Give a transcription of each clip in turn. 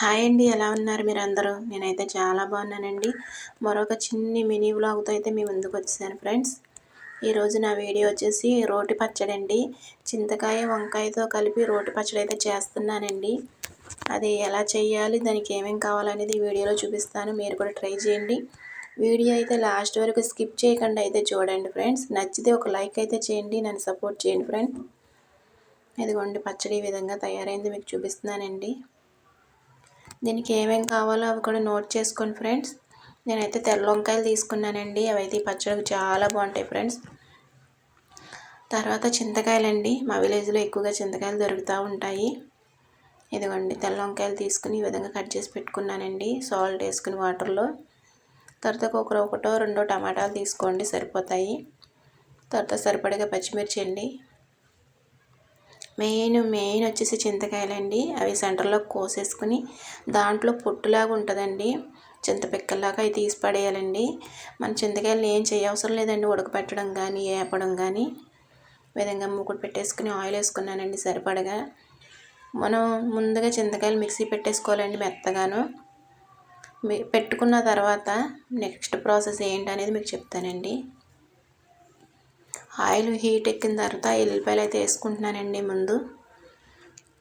Hi అండి ఎలా ఉన్నారు మీరు అందరూ నేనైతే చాలా బాగున్నానండి. మరొక చిన్ని మినీ వ్లాగ్తో అయితే మీ ముందుకు వచ్చాను ఫ్రెండ్స్. ఈరోజు నా వీడియో వచ్చేసి రోటి పచ్చడి అండి. చింతకాయ వంకాయతో కలిపి రోటి పచ్చడి అయితే చేస్తున్నానండి. అది ఎలా చేయాలి దానికి ఏమేమి కావాలనేది వీడియోలో చూపిస్తాను. మీరు కూడా ట్రై చేయండి. వీడియో అయితే లాస్ట్ వరకు స్కిప్ చేయకుండా అయితే చూడండి ఫ్రెండ్స్. నచ్చితే ఒక లైక్ అయితే చేయండి నన్ను సపోర్ట్ చేయండి ఫ్రెండ్స్ ఇదిగోండి పచ్చడి ఈ విధంగా తయారైంది మీకు చూపిస్తున్నానండి. దీనికి ఏమేమి కావాలో అవి కూడా నోట్ చేసుకోండి ఫ్రెండ్స్. నేనైతే తెల్ల వంకాయలు తీసుకున్నానండి. అవైతే పచ్చడికి చాలా బాగుంటాయి ఫ్రెండ్స్. తర్వాత చింతకాయలండి. మా విలేజ్లో ఎక్కువగా చింతకాయలు దొరుకుతూ ఉంటాయి. ఇదిగోండి తెల్ల వంకాయలు తీసుకుని ఈ విధంగా కట్ చేసి పెట్టుకున్నానండి. సాల్ట్ వేసుకుని వాటర్లో. తర్వాత ఒకరు ఒకటో రెండో టమాటాలు తీసుకోండి సరిపోతాయి. తర్వాత సరిపడగా పచ్చిమిర్చి అండి. మెయిన్ మెయిన్ వచ్చేసి చింతకాయలండి. అవి సెంటర్లో కోసేసుకుని దాంట్లో పొట్టులాగా ఉంటుందండి. చింతపిక్కల్లాగా అవి తీసి పడేయాలండి. మన చింతకాయలు ఏం చేయవసరం లేదండి. ఉడకపెట్టడం కానీ వేపడం కానీ విధంగా మూకుడు పెట్టేసుకుని ఆయిల్ వేసుకున్నానండి సరిపడగా. మనం ముందుగా చింతకాయలు మిక్సీ పెట్టేసుకోవాలండి మెత్తగాను. పెట్టుకున్న తర్వాత నెక్స్ట్ ప్రాసెస్ ఏంటి అనేది మీకు చెప్తానండి. ఆయిల్ హీట్ ఎక్కిన తర్వాత ఎల్లిపాయలు అయితే వేసుకుంటున్నానండి ముందు.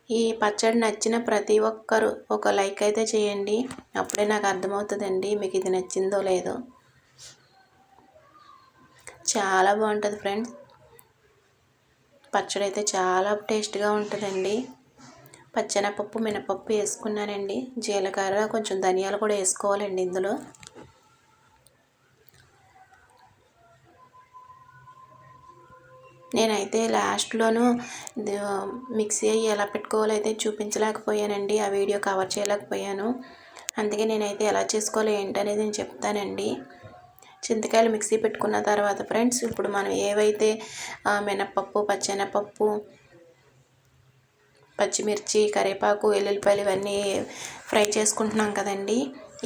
ఈ పచ్చడి నచ్చిన ప్రతి ఒక్కరు ఒక లైక్ అయితే చేయండి. అప్పుడే నాకు అర్థమవుతుందండి మీకు ఇది నచ్చిందో లేదో. చాలా బాగుంటుంది ఫ్రెండ్స్. పచ్చడి అయితే చాలా టేస్ట్గా ఉంటుందండి. పచ్చెనపప్పు మినపప్పు వేసుకున్నానండి. జీలకర్ర కొంచెం ధనియాలు కూడా వేసుకోవాలండి ఇందులో. నేనైతే లాస్ట్లోనూ మిక్సీ అయ్యి ఎలా పెట్టుకోవాలో అయితే చూపించలేకపోయానండి. ఆ వీడియో కవర్ చేయలేకపోయాను. అందుకే నేనైతే ఎలా చేసుకోవాలి ఏంటనేది నేను చెప్తానండి. చింతకాయలు మిక్సీ పెట్టుకున్న తర్వాత ఫ్రెండ్స్ ఇప్పుడు మనం ఏవైతే మినప్పప్పు పచ్చెనపప్పు పచ్చిమిర్చి కరివేపాకు వెల్లుల్లిపాయలు ఇవన్నీ ఫ్రై చేసుకుంటున్నాం కదండి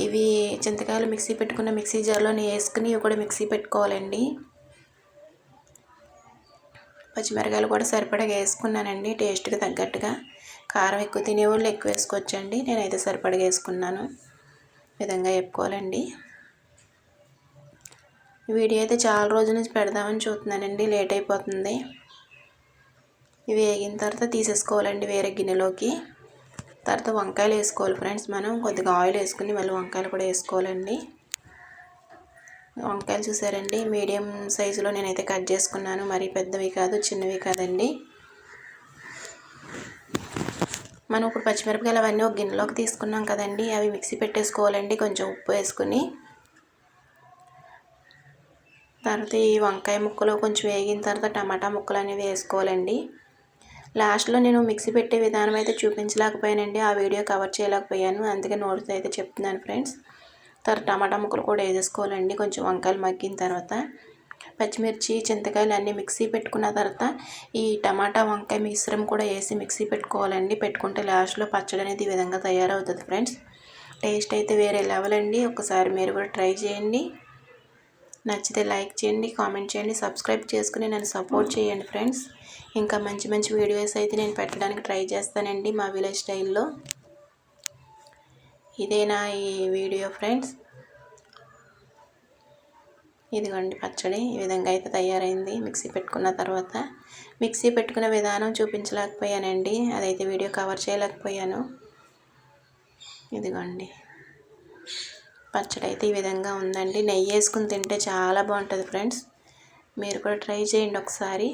ఇవి చింతకాయలు మిక్సీ పెట్టుకున్న మిక్సీ జార్లో వేసుకుని ఇవి కూడా మిక్సీ పెట్టుకోవాలండి. పచ్చిమిరకాయలు కూడా సరిపడగా వేసుకున్నానండి టేస్ట్కి తగ్గట్టుగా. కారం ఎక్కువ తినేవాళ్ళు ఎక్కువ వేసుకోవచ్చండి నేనైతే సరిపడగా వేసుకున్నాను. విధంగా చెప్పుకోవాలండి. వీడియో అయితే చాలా రోజుల నుంచి పెడదామని చూస్తున్నానండి లేట్ అయిపోతుంది. ఇవి వేగిన తర్వాత తీసేసుకోవాలండి వేరే గిన్నెలోకి. తర్వాత వంకాయలు వేసుకోవాలి ఫ్రెండ్స్ మనం కొద్దిగా ఆయిల్ వేసుకుని మళ్ళీ వంకాయలు కూడా వేసుకోవాలండి. వంకాయలు చూసారండి. మీడియం సైజులో నేనైతే కట్ చేసుకున్నాను. మరీ పెద్దవి కాదు చిన్నవి కాదండి. మనం ఇప్పుడు పచ్చిమిరపకాయలు అవన్నీ ఒక గిన్నెలోకి తీసుకున్నాం కదండి. అవి మిక్సీ పెట్టేసుకోవాలండి. కొంచెం ఉప్పు వేసుకుని. తర్వాత ఈ వంకాయ ముక్కలు కొంచెం వేగిన తర్వాత టమాటా ముక్కలు అనేవి వేసుకోవాలండి. లాస్ట్లో నేను మిక్సీ పెట్టే విధానం అయితే చూపించలేకపోయానండి. ఆ వీడియో కవర్ చేయలేకపోయాను. అందుకే నోటితో అయితే చెప్తున్నాను ఫ్రెండ్స్. తర్వాత టమాటా ముక్కలు కూడా వేసేసుకోవాలండి. కొంచెం వంకాయలు మగ్గిన తర్వాత పచ్చిమిర్చి చింతకాయలు అన్నీ మిక్సీ పెట్టుకున్న తర్వాత ఈ టమాటా వంకాయ మిశ్రమం కూడా వేసి మిక్సీ పెట్టుకోవాలండి. పెట్టుకుంటే లాస్ట్లో పచ్చడి అనేది ఈ విధంగా తయారవుతుంది ఫ్రెండ్స్. టేస్ట్ అయితే వేరే లెవెల్ అండి. ఒకసారి మీరు కూడా ట్రై చేయండి. నచ్చితే లైక్ చేయండి కామెంట్ చేయండి సబ్స్క్రైబ్ చేసుకుని నన్ను సపోర్ట్ చేయండి ఫ్రెండ్స్. ఇంకా మంచి మంచి వీడియోస్ అయితే నేను పెట్టడానికి ట్రై చేస్తానండి మా విలేజ్ స్టైల్లో. ఇదేనా ఈ వీడియో ఫ్రెండ్స్? ఇదిగోండి పచ్చడి. ఈ విధంగా అయితే తయారైంది. మిక్సీ పెట్టుకున్న తర్వాత మిక్సీ పెట్టుకున్న విధానం చూపించలేకపోయానండి. అదైతే వీడియో కవర్ చేయలేకపోయాను. ఇదిగోండి. పచ్చడి అయితే ఈ విధంగా ఉందండి. నెయ్యి వేసుకుని తింటే చాలా బాగుంటుంది ఫ్రెండ్స్. మీరు కూడా ట్రై చేయండి ఒకసారి.